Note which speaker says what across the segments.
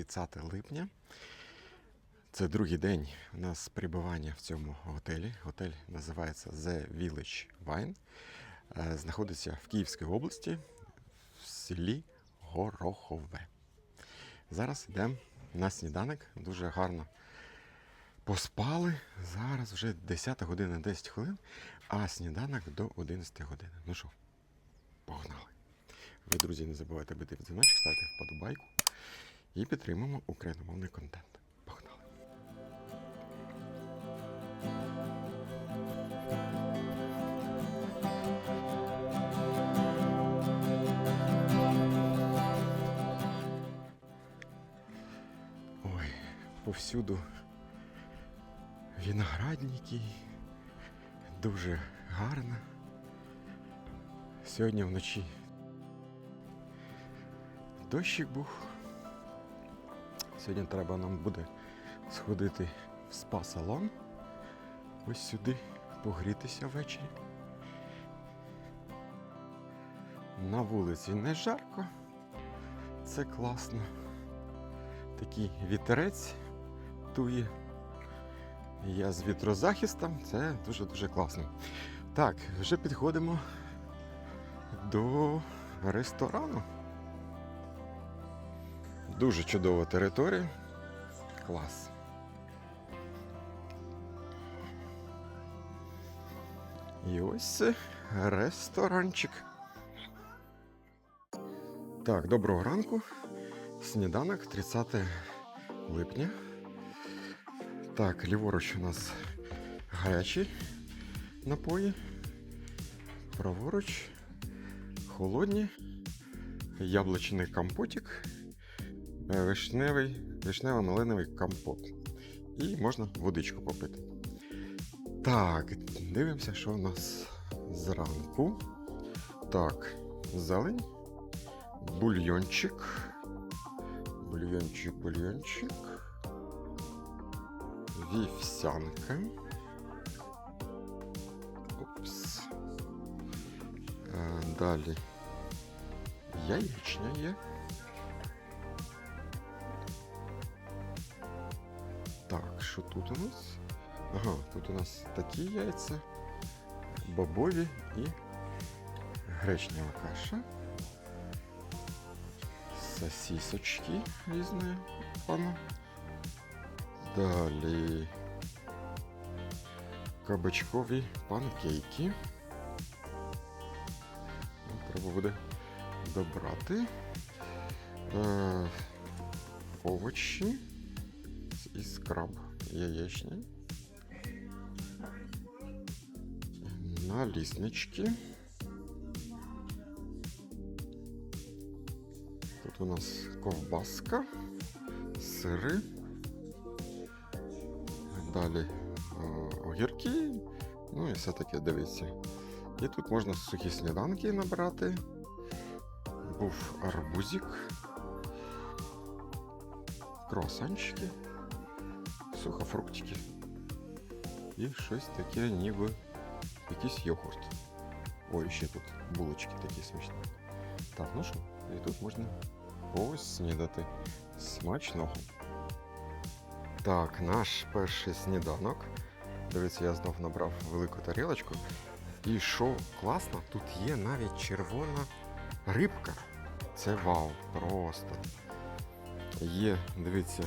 Speaker 1: нас вже 30 липня. Це другий день у нас перебування в цьому готелі. Готель називається The Village Wine. Е, Знаходиться в Київській області в селі Горохове. Зараз йдемо на сніданок. Дуже гарно поспали. Зараз вже 10 година 10 хвилин, а сніданок до 11 години. Ну що, погнали. Ви, друзі, не забувайте бити дзвіночок, ставте вподобайку і підтримуємо україномовний контент. Погнали. Ой, повсюду виноградники. Дуже гарно. Сьогодні вночі дощик був. Сьогодні треба нам буде сходити в спа-салон. Ось сюди погрітися ввечері. На вулиці не жарко. Це класно. Такий вітерець тує. Я з вітрозахистом, це дуже-дуже класно. Так, вже підходимо до ресторану. Дуже чудова територія. Клас. І ось ресторанчик. Так, доброго ранку. Сніданок 30 липня. Так, ліворуч у нас гарячі напої. Праворуч холодні, яблучний компотик, вишневий, вишнево-малиновий компот. І можна водичку попити. Так, дивимося, що у нас зранку. Так, зелень, бульйончик. Бульйончик, бульйончик. Вівсянка. Опс. Е, Далі. Яєчня є. Що тут у нас? Ага, тут у нас такі яйця, бобові і гречнева каша. Сосісочки різної пану. Далі кабачкові панкейки. Треба буде добрати. Е, овочі і скраб яєчні. Наліснички. Тут у нас ковбаска, сири. Далі огірки. Ну і все таке дивіться. І тут можна сухі сніданки набрати. Був арбузик. Круасанчики. Сухофруктики. І щось таке, ніби якийсь йогурт. Ой, ще тут булочки такі смачні. Так, ну що, і тут можна поснідати. Смачного. Так, наш перший сніданок. Дивіться, я знов набрав велику тарілочку. І що класно, тут є навіть червона рибка. Це вау, просто. Є, дивіться,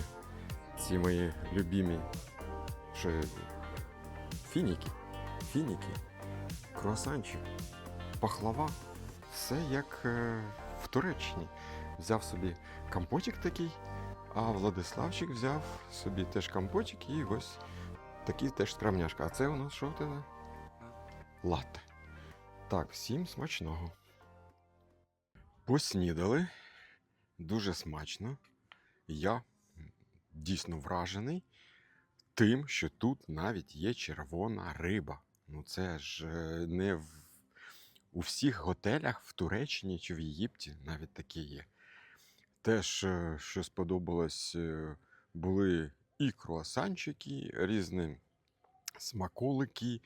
Speaker 1: ці мої любимі що, фініки. Фініки, круасанчик, пахлава. Все як е, в Туреччині. Взяв собі компотик такий, а Владиславчик взяв собі теж компотик і ось такий теж скрамняшка. А це у нас що тебе? Латте. Так, всім смачного. Поснідали. Дуже смачно. Я дійсно вражений тим, що тут навіть є червона риба. Ну це ж е, не в... у всіх готелях в Туреччині чи в Єгипті навіть такі є. Теж, е, що сподобалось, е, були і круасанчики, різні смаколики,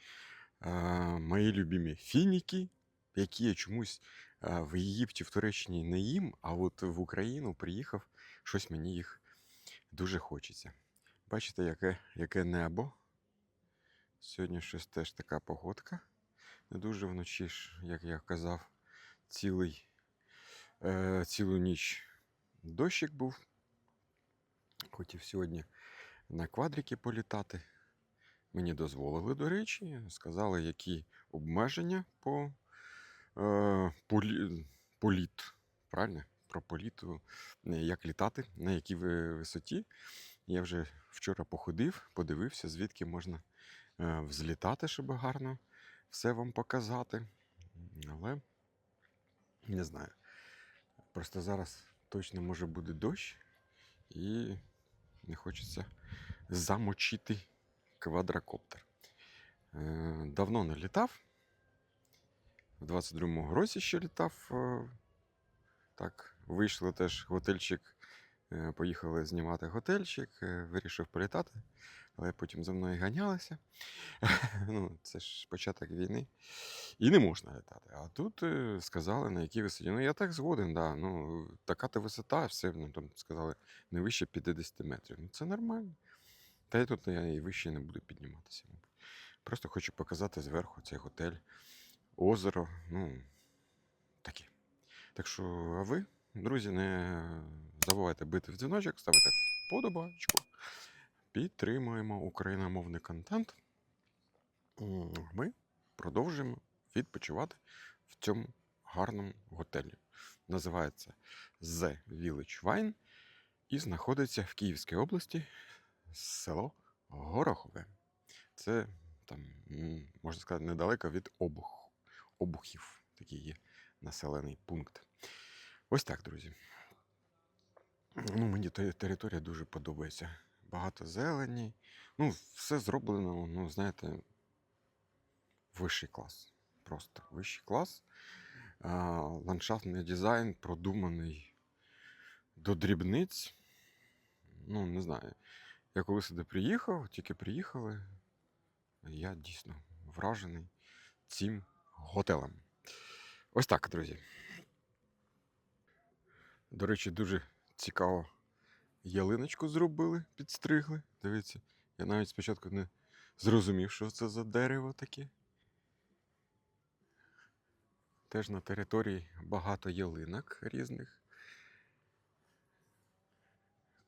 Speaker 1: мої любимі фініки, які я чомусь в Єгипті, в Туреччині не їм, а от в Україну приїхав, щось мені їх дуже хочеться. Бачите, яке, яке небо. Сьогодні щось теж така погодка. Не дуже вночі як я казав, цілий, е, цілу ніч дощик був. Хотів сьогодні на квадрики політати. Мені дозволили, до речі, сказали, які обмеження по е, полі, політ. Правильно? Про політу, е, як літати, на якій ви- висоті. Я вже вчора походив, подивився, звідки можна е, взлітати, щоб гарно все вам показати. Але не знаю. Просто зараз точно може буде дощ, і не хочеться замочити квадрокоптер. Е, Давно не літав. В 22-му році ще літав. Так, вийшли теж готельчик. е, Поїхали знімати готельчик, е, вирішив політати, але потім за мною ганялися. ну, це ж початок війни. І не можна літати. А тут е, сказали, на якій висоті. Ну, я так згоден, да. Ну, така то висота, все, ну, там сказали, не вище 50 метрів. Ну, це нормально. Та й тут я і вище не буду підніматися. Просто хочу показати зверху цей готель, озеро. Ну, таке. Так що, а ви, друзі, не забувайте бити в дзвіночок, ставити вподобайку. Підтримуємо україномовний контент. Ми продовжуємо відпочивати в цьому гарному готелі. Називається The Village Wine і знаходиться в Київській області село Горохове. Це там, можна сказати, недалеко від Обух, Обухів. Такий є населений пункт. Ось так, друзі. Ну, мені територія дуже подобається. Багато зелені. Ну, все зроблено, ну, знаєте, вищий клас. Просто вищий клас. Ландшафтний дизайн продуманий до дрібниць. Ну, не знаю. Я коли сюди приїхав, тільки приїхали, я дійсно вражений цим готелем. Ось так, друзі. До речі, дуже цікаво. Ялиночку зробили, підстригли. Дивіться, я навіть спочатку не зрозумів, що це за дерево таке. Теж на території багато ялинок різних.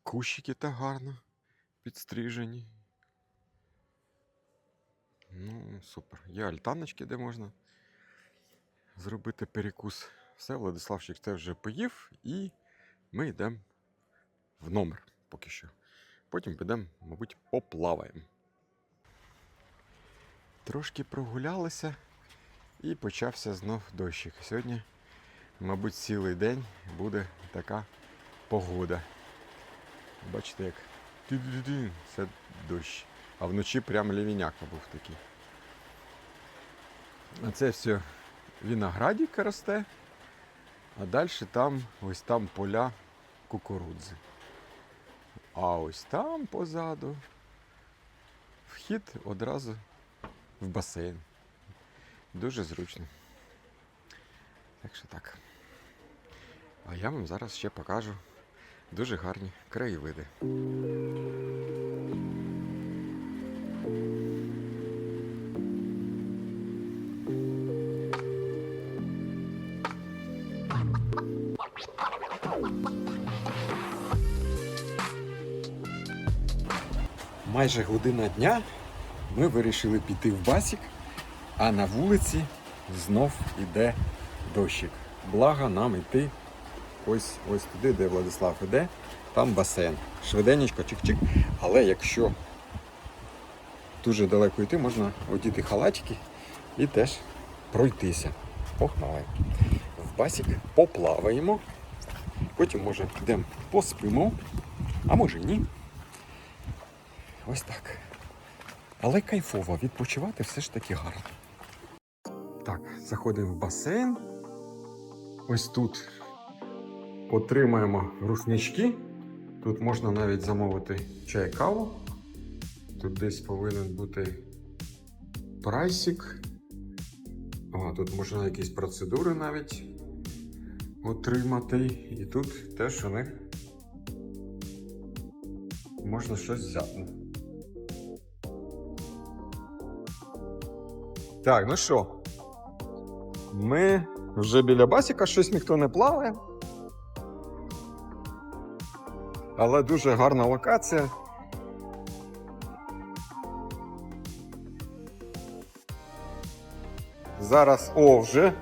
Speaker 1: Кущики та гарно підстрижені. Ну, супер. Є альтаночки, де можна зробити перекус. Все, Владиславчик це вже поїв, і ми йдемо в номер поки що. Потім підемо, мабуть, поплаваємо. Трошки прогулялися і почався знов дощик. Сьогодні, мабуть, цілий день буде така погода. Бачите, як це дощ. А вночі прям лівіняка був такий. А це все виноградик росте, а далі там ось там поля кукурудзи. А ось там позаду вхід одразу в басейн. Дуже зручно. Так що так. А я вам зараз ще покажу дуже гарні краєвиди. Майже година дня ми вирішили піти в басік, а на вулиці знов іде дощик. Благо нам йти ось ось туди, де Владислав іде, там басейн. Швиденечко, чик-чик. Але якщо дуже далеко йти, можна одіти халатики і теж пройтися. Погнали. В басік поплаваємо, потім може підемо поспимо, а може ні. Ось так. Але кайфово, відпочивати все ж таки гарно. Так, заходимо в басейн. Ось тут отримаємо рушнички. Тут можна навіть замовити чай каву. Тут десь повинен бути прайсик. А, тут можна якісь процедури навіть отримати. І тут теж у них можна щось взяти. Так, ну що? Ми вже біля басіка, щось ніхто не плаває. Але дуже гарна локація. Зараз о, вже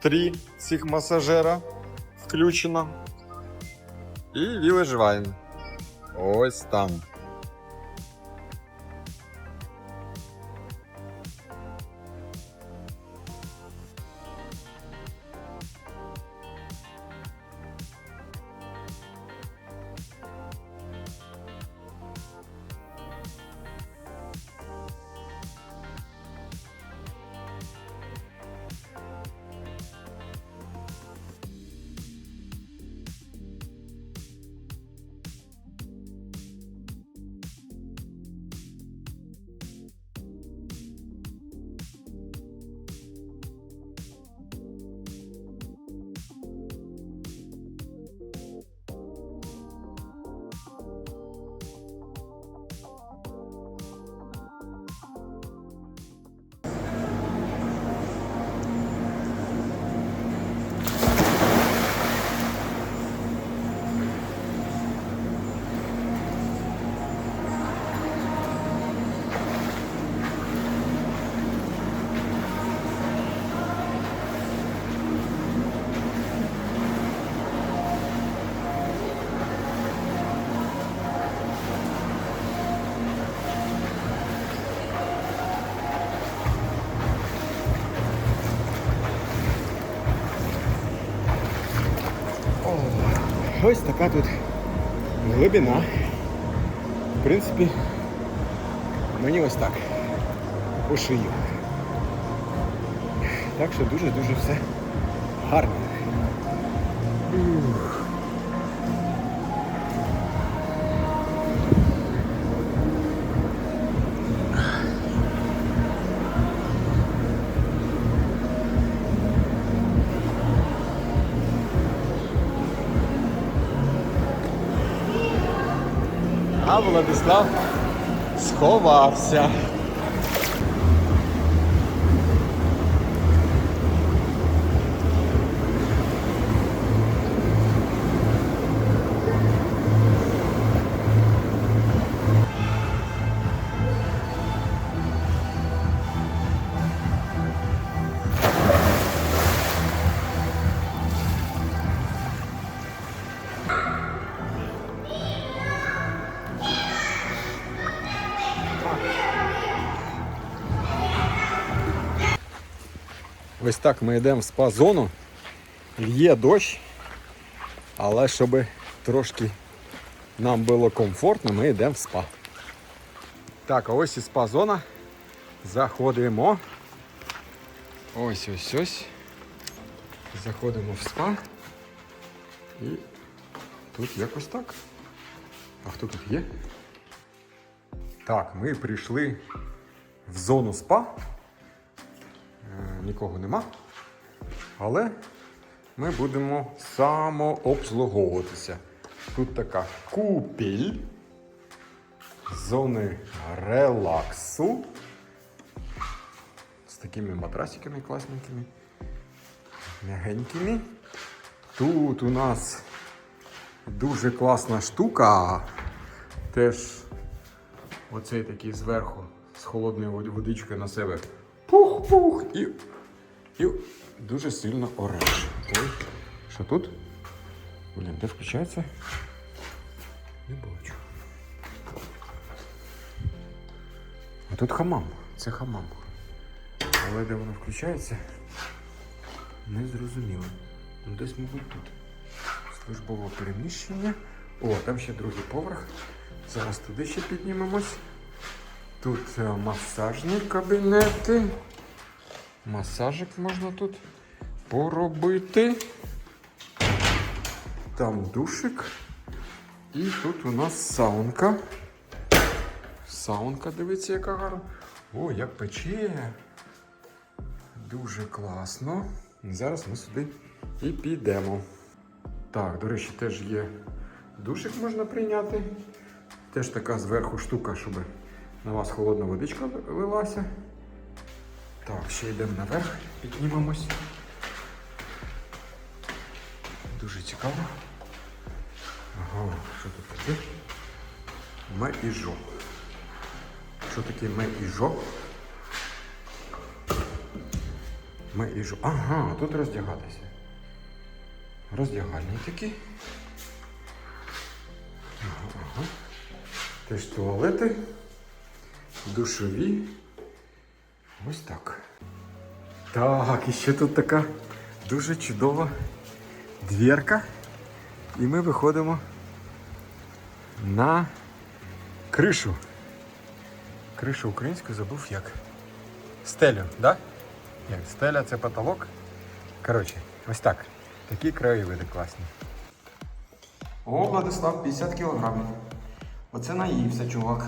Speaker 1: три цих масажера включено. І Wine. Ось там. Ось така тут глибина. В принципі, мені ось так. По шию. Так що дуже-дуже все гарно. А Владислав сховався. Ось так ми йдемо в спа-зону. Є дощ, але щоб трошки нам було комфортно, ми йдемо в спа. Так, а ось і спа-зона. Заходимо. Ось ось ось. Заходимо в спа. І тут якось так. А хто тут є? Так, ми прийшли в зону спа. Е, Нікого нема. Але ми будемо самообслуговуватися. Тут така купіль, зони релаксу. З такими матрасиками класненькими, м'ягенькими. Тут у нас дуже класна штука. Теж оцей такий зверху з холодною водичкою на себе пух-пух і, і дуже сильно ореш. Ой, що тут? Блін, де включається? Не бачу. А тут хамам. Це хамам. Але де воно включається? Не зрозуміло. Ну десь, мабуть, тут. Службове переміщення. О, там ще другий поверх. Зараз туди ще піднімемось. Тут е, масажні кабінети. Масажик можна тут поробити. Там душик. І тут у нас саунка. Саунка, дивіться, яка гарна. О, як пече. Дуже класно. Зараз ми сюди і підемо. Так, до речі, теж є душик можна прийняти. Теж така зверху штука, щоб на вас холодна водичка лилася. Так, ще йдемо наверх, піднімемось. Дуже цікаво. Ага, що тут таке? Ме і жо. Що таке ме і жо? Ме і жо. Ага, тут роздягатися. Роздягальні такі. Ага, ага. Теж туалети, душові. Ось так. Так, і ще тут така дуже чудова дверка. І ми виходимо на кришу. Кришу українську забув як. Стелю, да? Як стеля це потолок. Коротше, ось так. Такі краєвиди класні. О, Владислав, 50 кілограмів. Оце наївся, чувак.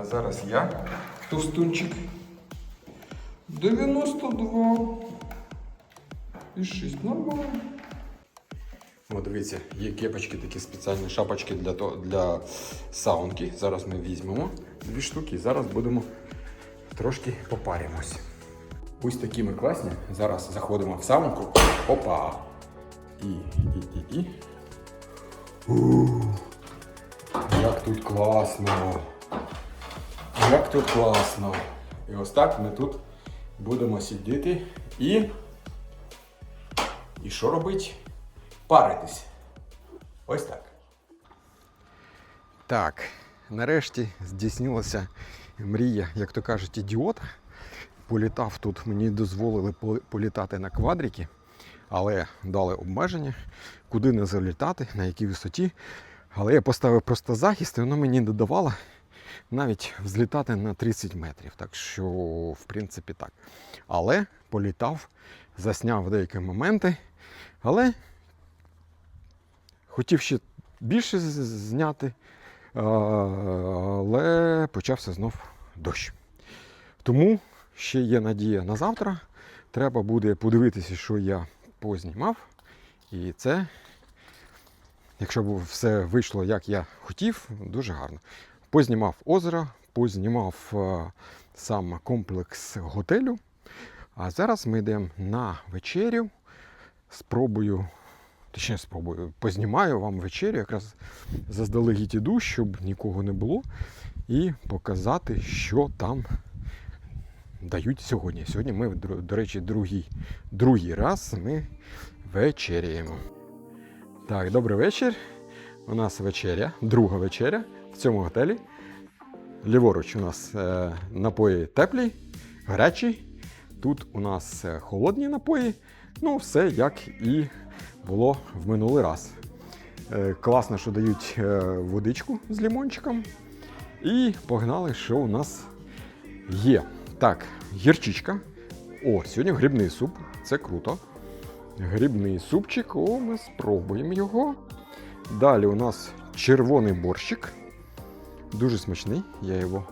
Speaker 1: А зараз я, товстунчик. 92. І 6 нормально. О, дивіться, є кепочки, такі спеціальні шапочки для, то- для саунки. Зараз ми візьмемо дві штуки і зараз будемо трошки попарімось. Ось такі ми класні. Зараз заходимо в саунку. Опа! І, і, і, і. Як тут класно! Як тут класно! І ось так ми тут будемо сидіти і. І що робить? Паритись. Ось так. Так, нарешті здійснилася мрія, як то кажуть, ідіота. Політав тут, мені дозволили політати на квадрики, але дали обмеження, куди не залітати, на якій висоті. Але я поставив просто захист, і воно мені додавало навіть взлітати на 30 метрів. Так що, в принципі, так. Але політав, засняв деякі моменти. Але хотів ще більше зняти, але почався знов дощ. Тому ще є надія на завтра. Треба буде подивитися, що я познімав. І це, якщо б все вийшло, як я хотів, дуже гарно. Познімав озеро, познімав е, сам комплекс готелю. А зараз ми йдемо на вечерю. Спробую, точніше спробую, познімаю вам вечерю, якраз заздалегідь іду, щоб нікого не було, і показати, що там дають сьогодні. Сьогодні ми, до- речі, другий, другий раз ми вечеряємо. Так, добрий вечір. У нас вечеря, друга вечеря в цьому готелі. Ліворуч у нас е, напої теплі, гарячі. Тут у нас е, холодні напої. Ну, все як і було в минулий раз. Е, класно, що дають водичку з лімончиком. І погнали, що у нас є. Так, гірчичка. О, сьогодні грибний суп. Це круто. Грибний супчик. О, ми спробуємо його. Далі у нас червоний борщик. Дуже смачний. Я його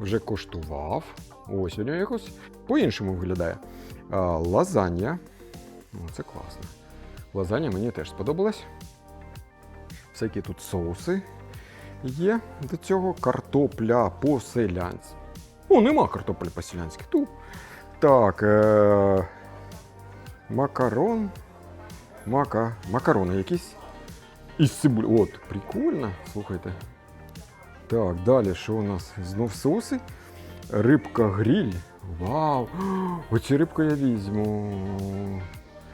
Speaker 1: вже коштував. О, сьогодні якось по-іншому виглядає. А, лазанья. О, це класно. Лазанья мені теж сподобалась. Всякі тут соуси є до цього. Картопля по-селянськи. О, нема картоплі по-селянськи. Ту. Так. Е- макарон. Мака... Макарони якісь. Із цибулі. От, прикольно. Слухайте. Так, далі, що у нас? Знов соуси. Рибка гриль. Вау! Оці рибку я візьму.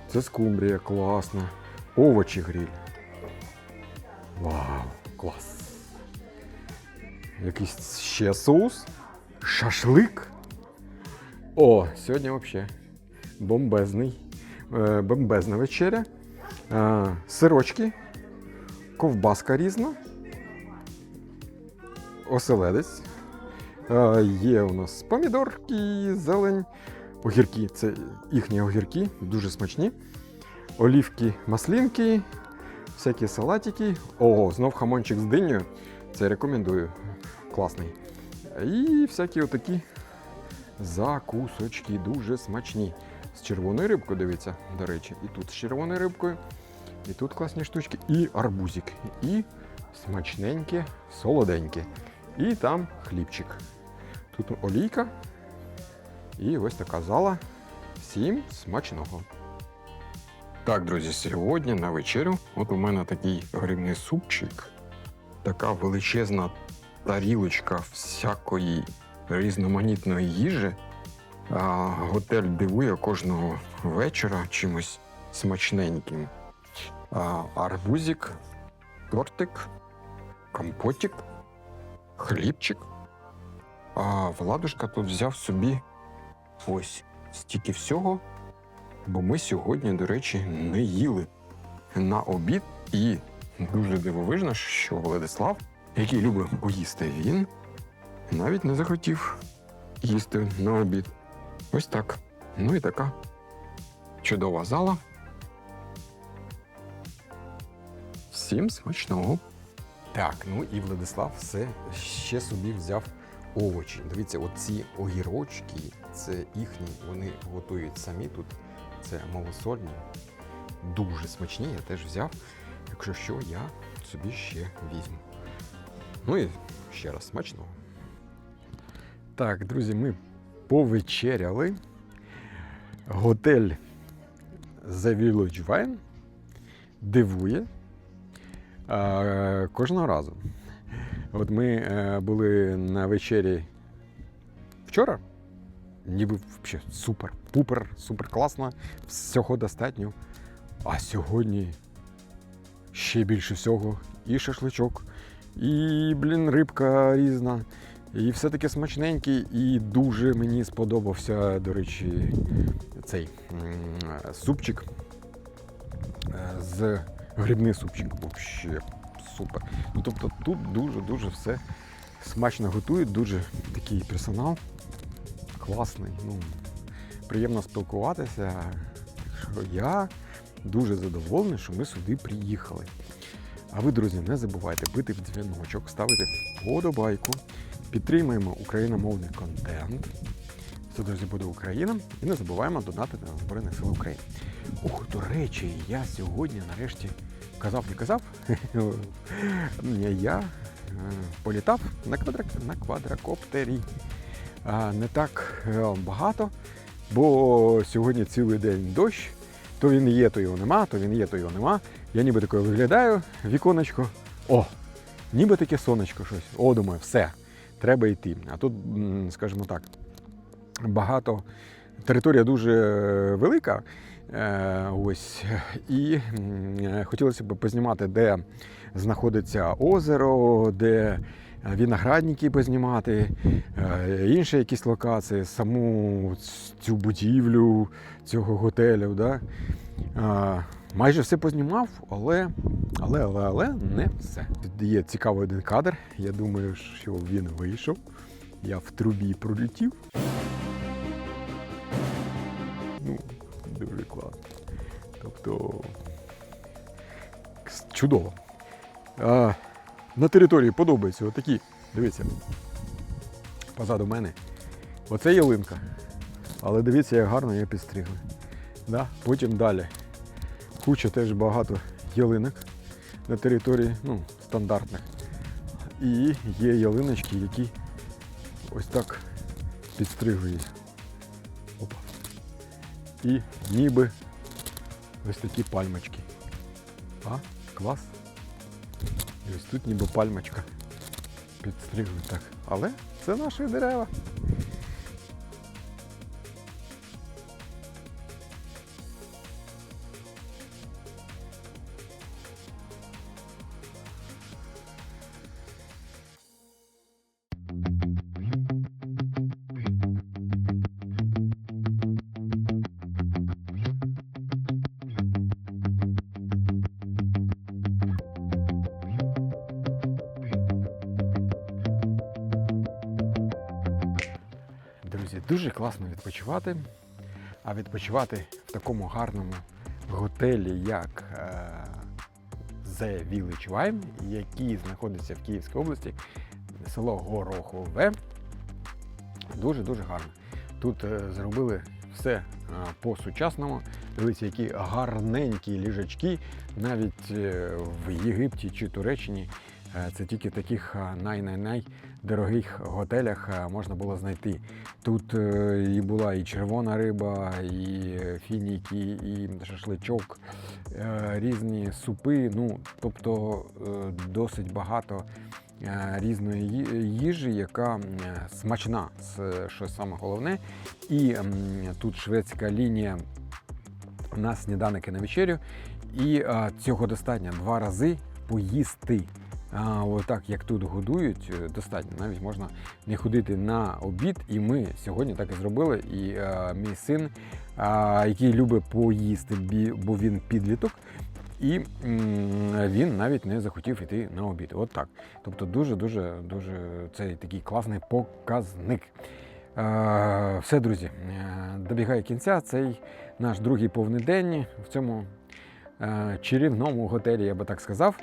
Speaker 1: Це скумбрія, класно. Овочі гриль. Вау, клас. Якийсь ще соус. Шашлик. О, сьогодні взагалі бомбезний. Е, бомбезна вечеря. Е, сирочки, ковбаска різна. Оселедець. Є у нас помідорки, зелень, огірки. Це їхні огірки, дуже смачні. Олівки, маслинки, всякі салатики. Ого, знов хамончик з динею. Це рекомендую. Класний. І всякі отакі закусочки, дуже смачні. з червоною рибкою, дивіться, до речі. І тут з червоною рибкою, і тут класні штучки, і арбузик, і смачненьке, солоденьке. І там хлібчик. Тут олійка. І ось така зала. Всім смачного. Так, друзі, сьогодні на вечерю. От у мене такий грибний супчик, така величезна тарілочка всякої різноманітної їжі. А, готель дивує кожного вечора чимось смачненьким. А, арбузик, тортик, компотик, хлібчик. А Владушка тут взяв собі ось стільки всього, бо ми сьогодні, до речі, не їли на обід. І дуже дивовижно, що Владислав, який любить поїсти, він навіть не захотів їсти на обід. Ось так. Ну і така чудова зала. Всім смачного. Так, ну і Владислав все ще собі взяв овочі. Дивіться, оці огірочки, це їхні, вони готують самі тут. Це малосольні, дуже смачні, я теж взяв. Якщо що, я собі ще візьму. Ну і ще раз смачного. Так, друзі, ми повечеряли. Готель The Village Wine дивує кожного разу. От ми е, були на вечері вчора. Ніби взагалі супер, пупер, супер класно, всього достатньо. А сьогодні ще більше всього. І шашличок, і, блін, рибка різна. І все таке смачненький, і дуже мені сподобався, до речі, цей супчик е, з грибний супчик. Взагалі супер. Ну, тобто тут дуже-дуже все смачно готують, дуже такий персонал класний. Ну, приємно спілкуватися. Я дуже задоволений, що ми сюди приїхали. А ви, друзі, не забувайте бити в дзвіночок, ставити вподобайку. Підтримуємо україномовний контент. Це, друзі, буде Україна. І не забуваємо донатити на Збройних сил України. Ух, до речі, я сьогодні нарешті казав, не казав. я е, політав на квадрокоптері. Не так е, багато, бо сьогодні цілий день дощ. То він є, то його нема, то він є, то його нема. Я ніби такою виглядаю, віконечко. О! Ніби таке сонечко щось. О, думаю, все, треба йти. А тут, скажімо так, багато. Територія дуже велика. Е, ось. І хотілося б познімати, де знаходиться озеро, де виноградники познімати, е, інші якісь локації, саму цю будівлю цього готелю. Да? Е, Майже все познімав, але, але, але, але не все. Є цікавий один кадр. Я думаю, що він вийшов. Я в трубі пролетів. Дуже. Тобто чудово. А, на території подобаються отакі. Дивіться. Позаду мене. Оце ялинка. Але дивіться, як гарно її підстригли. Да? Потім далі. Куча теж багато ялинок на території, ну, стандартних. І є ялиночки, які ось так підстригли. І ніби ось такі пальмочки. А, клас. І ось тут ніби пальмочка. Підстригли так. Але це наші дерева. Відпочивати. А відпочивати в такому гарному готелі, як е, The Village Wine, який знаходиться в Київській області, село Горохове. Дуже-дуже гарно. Тут е, зробили
Speaker 2: все по-сучасному. Дивіться, які гарненькі ліжачки, навіть е, в Єгипті чи Туреччині. е, Це тільки в таких най-най-най дорогих готелях можна було знайти. Тут е, і була і червона риба, і е, фініки, і шашличок, е, різні супи. Ну, тобто досить багато різної їжі, яка смачна, що саме головне. І тут шведська лінія на сніданок на вечерю. І цього достатньо два рази поїсти. А, отак, як тут годують, е, достатньо. Навіть можна не ходити на обід. І ми сьогодні так і зробили. І а, мій син, а, який любить поїсти, бо він підліток. І він навіть не захотів йти на обід. От так. Тобто дуже, дуже, цей такий класний показник. Е, Все, друзі, е, добігає кінця цей наш другий повний день в цьому е, чарівному готелі, я би так сказав.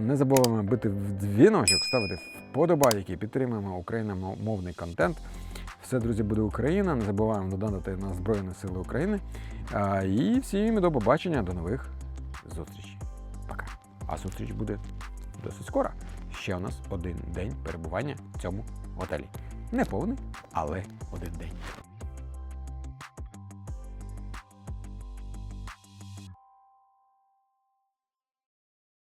Speaker 2: Не забуваємо бити в дзвіночок, ставити вподобайки, підтримуємо україномовний контент. Все, друзі, буде Україна. Не забуваємо додати на Збройні Сили України. І всім до побачення, до нових зустрічей. Пока. А зустріч буде досить скоро. Ще у нас один день перебування в цьому готелі. Не повний, але один день.